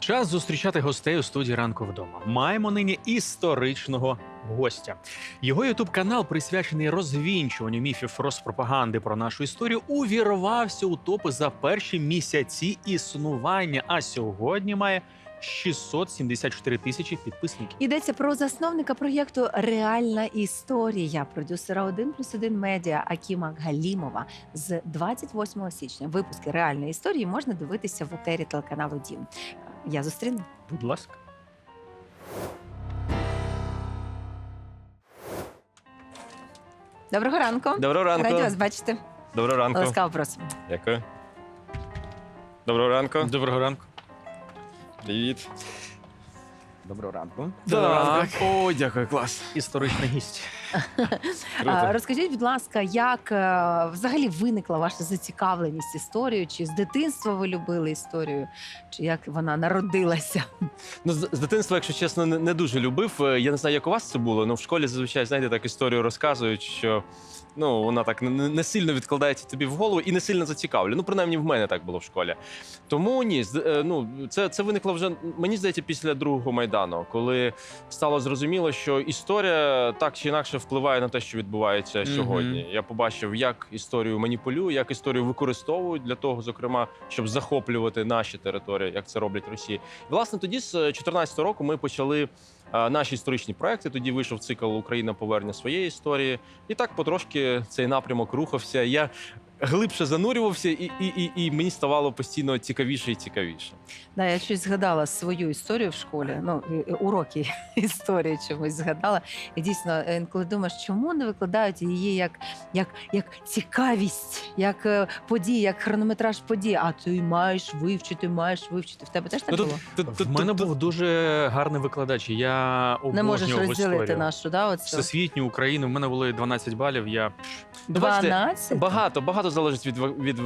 Час зустрічати гостей у студії ранку вдома. Маємо нині історичного гостя. Його ютуб канал, присвячений розвінчуванню міфів розпропаганди про нашу історію, увірвався у топи за перші місяці існування. А сьогодні має 674 тисячі підписників. Йдеться про засновника проєкту Реальна історія, продюсера 1 плюс 1 медіа Акіма Галімова. З 28 січня випуски реальної історії можна дивитися в етері телеканалу Дім. Я зустріну. Будь ласка. Доброго ранку. Доброго ранку. Раді вас бачити. Доброго ранку. Ласкаво просимо. Дякую. Доброго ранку. Доброго ранку. Привіт. Доброго ранку. Так. О, дякую, клас. Історичний гість. Розкажіть, будь ласка, як е, взагалі виникла ваша зацікавленість історією? Чи з дитинства ви любили історію? Чи як вона народилася? Ну, з, з дитинства, якщо чесно, не, не дуже любив. Е, Я не знаю, як у вас це було, але в школі зазвичай, знаєте, так історію розказують, що ну, вона так не, не сильно відкладається тобі в голову і не сильно зацікавлює. Ну, принаймні, в мене так було в школі. Тому ні, з- е, ну, це, це виникло вже, мені здається, після другого майдану, коли стало зрозуміло, що історія так чи інакше впливає на те, що відбувається сьогодні. Я побачив, як історію маніпулюють, як історію використовують для того, зокрема, щоб захоплювати наші території, як це роблять Росії. Власне, тоді з 2014 року ми почали. е, Наші історичні проекти тоді вийшов цикл Україна повернення своєї історії, і так потрошки цей напрямок рухався. Я глибше занурювався, і, і, і, і мені ставало постійно цікавіше і цікавіше. Да, я щось згадала свою історію в школі. Ну, уроки історії чомусь згадала. І дійсно, е, інколи думаєш, чому не викладають її як, як, як цікавість, як е, події, як хронометраж подій. А ти маєш вивчити, маєш вивчити. В тебе теж так Ну, було? тут- тут- В мене тут- був дуже гарний викладач. Я обожнював Не можеш розділити історію. нашу, да, оцю? Всесвітню Україну. В мене були 12 балів. Я Ну, бачите, 12? Багато багато залежить від від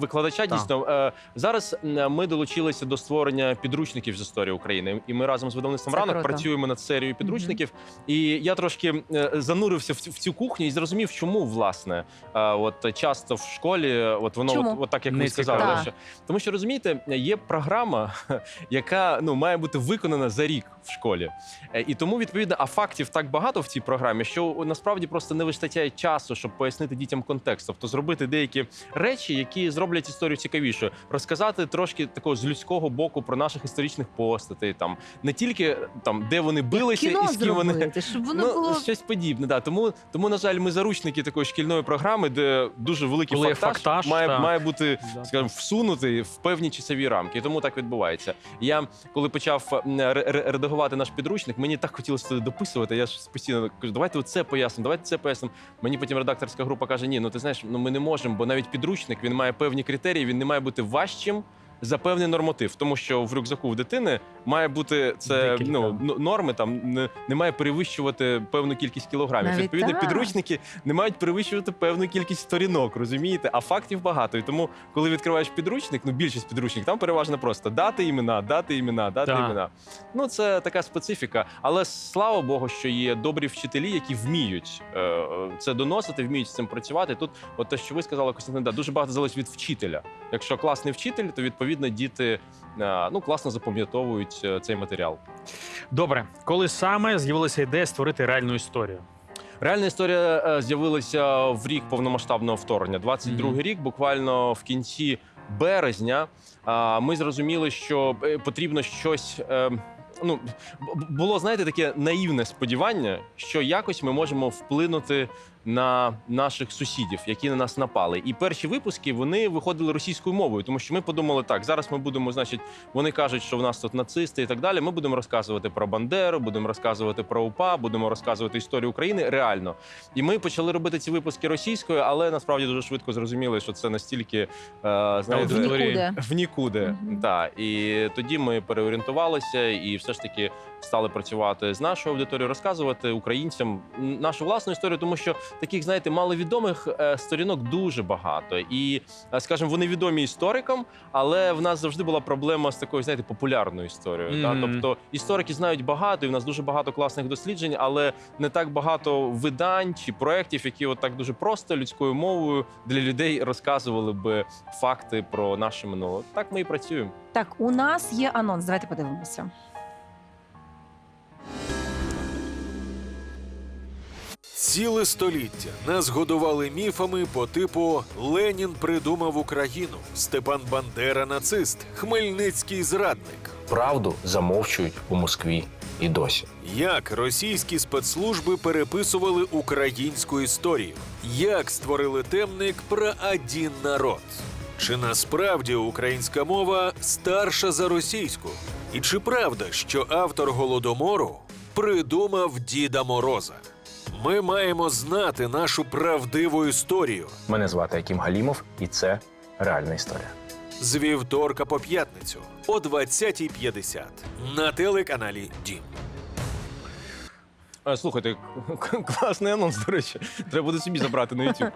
викладача. Так. Дійсно, Е, зараз ми долучилися до створення підручників з історії України, і ми разом з видавництвом Це ранок круто. працюємо над серією підручників. І я трошки е, занурився в цю, в цю кухню і зрозумів, чому власне е, от часто в школі, е, от воно Чому? от, от так як ви сказали, що тому що розумієте, є програма, яка ну має бути виконана за рік в школі. Е, І тому відповідно, а фактів так багато в цій програмі, що насправді просто не вистачає часу, щоб пояснити дітям контекст, тобто зробити деякі речі, які зроблять історію цікавішою, розказати трошки такого з людського боку про наших історичних постатей, там не тільки там де вони билися Кіно і з ким вони. зробити, щоб воно Ну, було щось подібне, да. Тому, тому, на жаль, ми заручники такої шкільної програми, де дуже великий Коли є фактаж, фактаж, має, так. має бути Да. скажімо, всунутий в певні часові рамки. І тому так відбувається. Я коли почав м, ре- ре- редагувати наш підручник, мені так хотілося туди дописувати. Я ж постійно кажу, давайте це пояснимо, давайте це пояснимо. Мені потім редакторська група каже: Ні, ну ти знаєш, ну ми не можемо, бо навіть підручник він має певні критерії, він не має бути важчим. За певний норматив, тому що в рюкзаку в дитини має бути це Декілька. ну норми, там не, не має перевищувати певну кількість кілограмів. Навіть Відповідно, так. підручники не мають перевищувати певну кількість сторінок, розумієте? А фактів багато. І тому, коли відкриваєш підручник, ну більшість підручників, там переважно просто дати імена, дати імена, дати Так. імена. Ну це така специфіка. Але слава Богу, що є добрі вчителі, які вміють е, е, це доносити, вміють з цим працювати. Тут, от те, що ви сказали, Костянтин, да, дуже багато залежить від вчителя. Якщо класний вчитель, то відповідно діти е, ну класно запам'ятовують е, цей матеріал. добре, коли саме з'явилася ідея створити реальну історію? Реальна історія е, з'явилася в рік повномасштабного вторгнення. 22 Мгм. рік, буквально в кінці березня. Ми зрозуміли, що потрібно щось. Ну, було, знаєте, таке наївне сподівання, що якось ми можемо вплинути на наших сусідів, які на нас напали. І перші випуски вони виходили російською мовою, тому що ми подумали, так, зараз ми будемо, значить, вони кажуть, що в нас тут нацисти і так далі. Ми будемо розказувати про Бандеру, будемо розказувати про УПА, будемо розказувати історію України реально. І ми почали робити ці випуски російською, але насправді дуже швидко зрозуміли, що це настільки е, знаєте, Аудиторія. нікуди. в нікуди. Мгм. Так. І тоді ми переорієнтувалися і все ж таки стали працювати з нашою аудиторією, розказувати українцям нашу власну історію, тому що таких, знаєте, маловідомих е, сторінок дуже багато. І, е, скажімо, вони відомі історикам, але в нас завжди була проблема з такою, знаєте, популярною історією. та? Мгм. Тобто історики знають багато, і в нас дуже багато класних досліджень, але не так багато видань чи проєктів, які от так дуже просто людською мовою для людей розказували би факти про наше минуле. Так ми і працюємо. Так, у нас є анонс. Давайте подивимося. Ціле століття нас годували міфами по типу Ленін придумав Україну, Степан Бандера нацист, Хмельницький зрадник. Правду замовчують у Москві і досі. Як російські спецслужби переписували українську історію? Як створили темник про один народ? Чи насправді українська мова старша за російську? І чи правда, що автор голодомору придумав Діда Мороза? Ми маємо знати нашу правдиву історію Мене звати Акім Галімов, і це реальна історія. з вівторка по п'ятницю о 20.50 на телеканалі Дім. Е, Слухайте, класний анонс, до речі. Треба буде собі забрати на YouTube.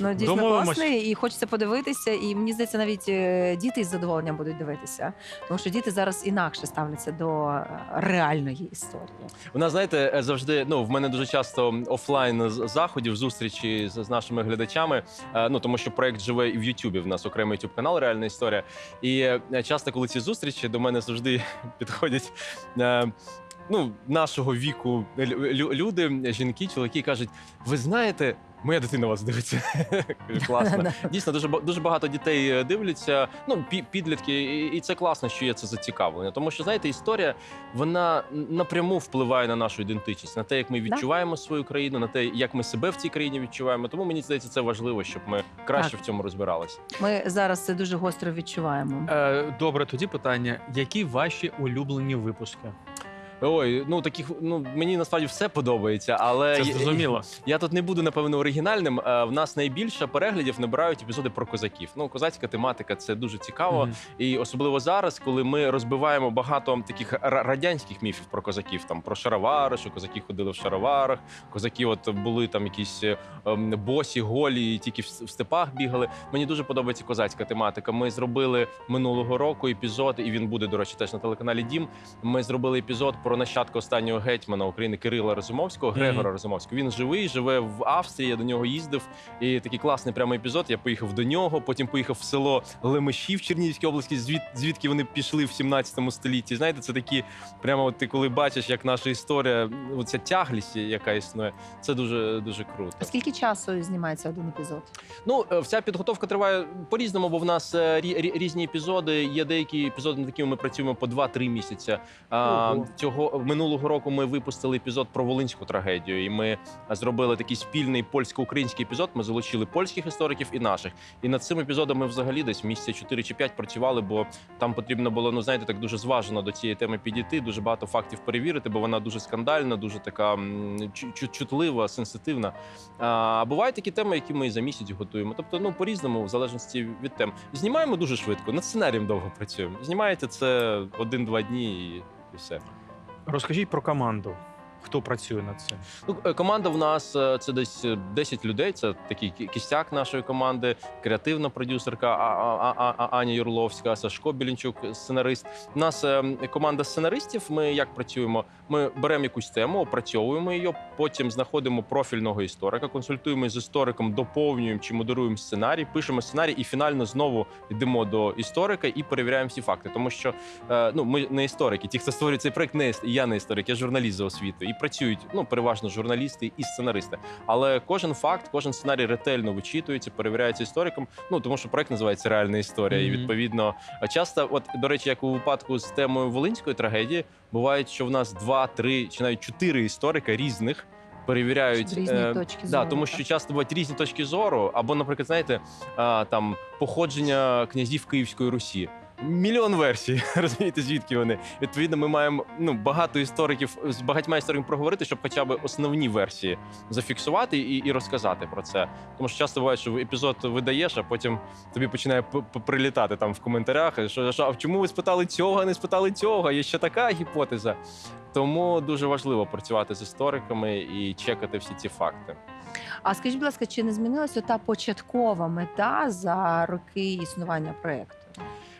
Ну, дійсно Домовимось. класний, і хочеться подивитися. І мені здається, навіть е, діти із задоволенням будуть дивитися, тому що діти зараз інакше ставляться до е, реальної історії. У нас, знаєте, завжди ну в мене дуже часто офлайн заходів, зустрічі з, з нашими глядачами. Ну тому що проект живе і в Ютубі. В нас окремий youtube канал Реальна історія. І часто, коли ці зустрічі до мене завжди підходять. Ну, нашого віку лю- лю- люди, жінки, чоловіки кажуть: ви знаєте, моя дитина вас дивиться. Кажу, Класно. Дійсно, дуже ба- дуже багато дітей е, дивляться. Ну, пі- підлітки, і- і це класно, що є це зацікавлення. Тому що знаєте, історія вона напряму впливає на нашу ідентичність, на те, як ми відчуваємо свою країну, на те, як ми себе в цій країні відчуваємо. Тому мені здається, це важливо, щоб ми краще Так. в цьому розбиралися. Ми зараз це дуже гостро відчуваємо. Е, добре, тоді питання: які ваші улюблені випуски? Ой, ну таких ну мені насправді все подобається, але Це я- зрозуміло. Я тут не буду напевно оригінальним. Е, В нас найбільше переглядів набирають епізоди про козаків. Ну, козацька тематика це дуже цікаво. Мгм. І особливо зараз, коли ми розбиваємо багато таких ра- радянських міфів про козаків, там про шаровари, що козаки ходили в шароварах, козаки, от були там якісь е, ем, босі, голі, і тільки в с- в степах бігали. Мені дуже подобається козацька тематика. Ми зробили минулого року епізод, і він буде, до речі, теж на телеканалі Дім. Ми зробили епізод про нащадка останнього гетьмана України Кирила Розумовського, Грегора Розумовського. Він живий, живе в Австрії. Я до нього їздив. І такий класний прямо епізод. Я поїхав до нього, потім поїхав в село Лемеші в Чернігівській області, звід, звідки вони пішли в 17 столітті. Знаєте, це такі прямо от ти коли бачиш, як наша історія, оця тяглість, яка існує, це дуже дуже круто. А скільки часу знімається один епізод? Ну, е, вся підготовка триває по-різному, бо в нас е, рі- рі- різні епізоди. Є деякі епізоди, над якими ми працюємо по 2-3 місяці. А, Ого. Цього минулого року ми випустили епізод про волинську трагедію, і ми зробили такий спільний польсько-український епізод. Ми залучили польських істориків і наших. І над цим епізодом ми взагалі десь місяця 4 чи 5 працювали, бо там потрібно було, ну знаєте, так дуже зважено до цієї теми підійти, дуже багато фактів перевірити, бо вона дуже скандальна, дуже така чутлива, сенситивна. А бувають такі теми, які ми за місяць готуємо. Тобто, ну по-різному, в залежності від тем. Знімаємо дуже швидко. Над сценарієм довго працюємо. Знімаєте це один-два дні і все. Розкажіть про команду. Хто працює над цим? Ну, е, команда в нас е, це десь е, 10 людей. Це такий кі- кістяк нашої команди, креативна продюсерка А- А- А- Аня Юрловська, Сашко Білінчук, сценарист. У нас е, команда сценаристів. Ми як працюємо? Ми беремо якусь тему, опрацьовуємо її, потім знаходимо профільного історика, консультуємо з істориком, доповнюємо чи модеруємо сценарій, пишемо сценарій і фінально знову йдемо до історика і перевіряємо всі факти. Тому що е, ну ми не історики. Ті, хто створює цей проект, не я не історик, я журналіст за освітою. І працюють ну переважно журналісти і сценаристи. Але кожен факт, кожен сценарій ретельно вичитується, перевіряється істориком. Ну тому що проект називається реальна історія. І відповідно часто, от до речі, як у випадку з темою волинської трагедії, буває, що в нас два, три чи навіть чотири історика різних. Перевіряють З різних е, точки да, зору, тому так. що часто бувають різні точки зору, або, наприклад, знаєте, а, там походження князів Київської Русі. Мільйон версій. Розумієте, звідки вони? Відповідно, ми маємо ну багато істориків з багатьма істориками проговорити, щоб хоча б основні версії зафіксувати і, і розказати про це. Тому що часто буває, що епізод видаєш, а потім тобі починає прилітати там в коментарях. Що, що а чому ви спитали цього, а не спитали цього? Є ще така гіпотеза. Тому дуже важливо працювати з істориками і чекати всі ці факти. А скажіть, будь ласка, чи не змінилася та початкова мета за роки існування проєкту?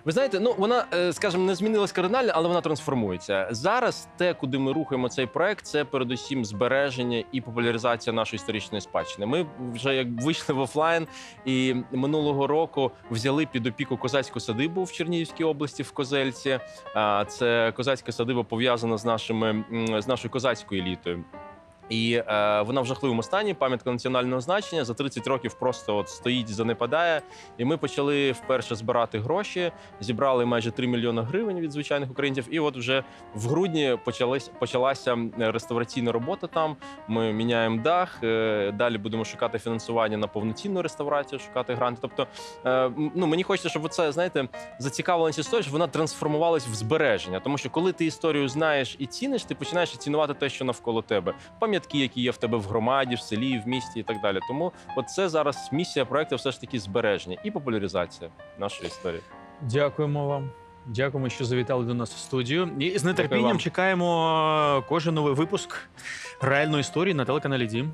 Ви знаєте, ну вона, е, скажімо, не змінилась кардинально, але вона трансформується. Зараз те, куди ми рухаємо цей проект, це передусім збереження і популяризація нашої історичної спадщини. Ми вже як вийшли в офлайн, і минулого року взяли під опіку козацьку садибу в Чернігівській області в Козельці. А це козацька садиба пов'язана з нашими з нашою козацькою елітою. І е, вона в жахливому стані, пам'ятка національного значення за 30 років просто от стоїть, занепадає. І ми почали вперше збирати гроші, зібрали майже 3 мільйони гривень від звичайних українців. І от вже в грудні почалась, почалася реставраційна робота там. Ми міняємо дах. е, Далі будемо шукати фінансування на повноцінну реставрацію, шукати гранти. Тобто, е, ну мені хочеться, щоб це знаєте, зацікавленість історії, щоб вона трансформувалась в збереження. Тому що коли ти історію знаєш і ціниш, ти починаєш цінувати те, що навколо тебе. Пам'ятки, які є в тебе в громаді, в селі, в місті і так далі. Тому от це зараз місія проекту, все ж таки збереження і популяризація нашої історії. Дякуємо вам. Дякуємо, що завітали до нас в студію. І з нетерпінням чекаємо кожен новий випуск реальної історії на телеканалі Дім.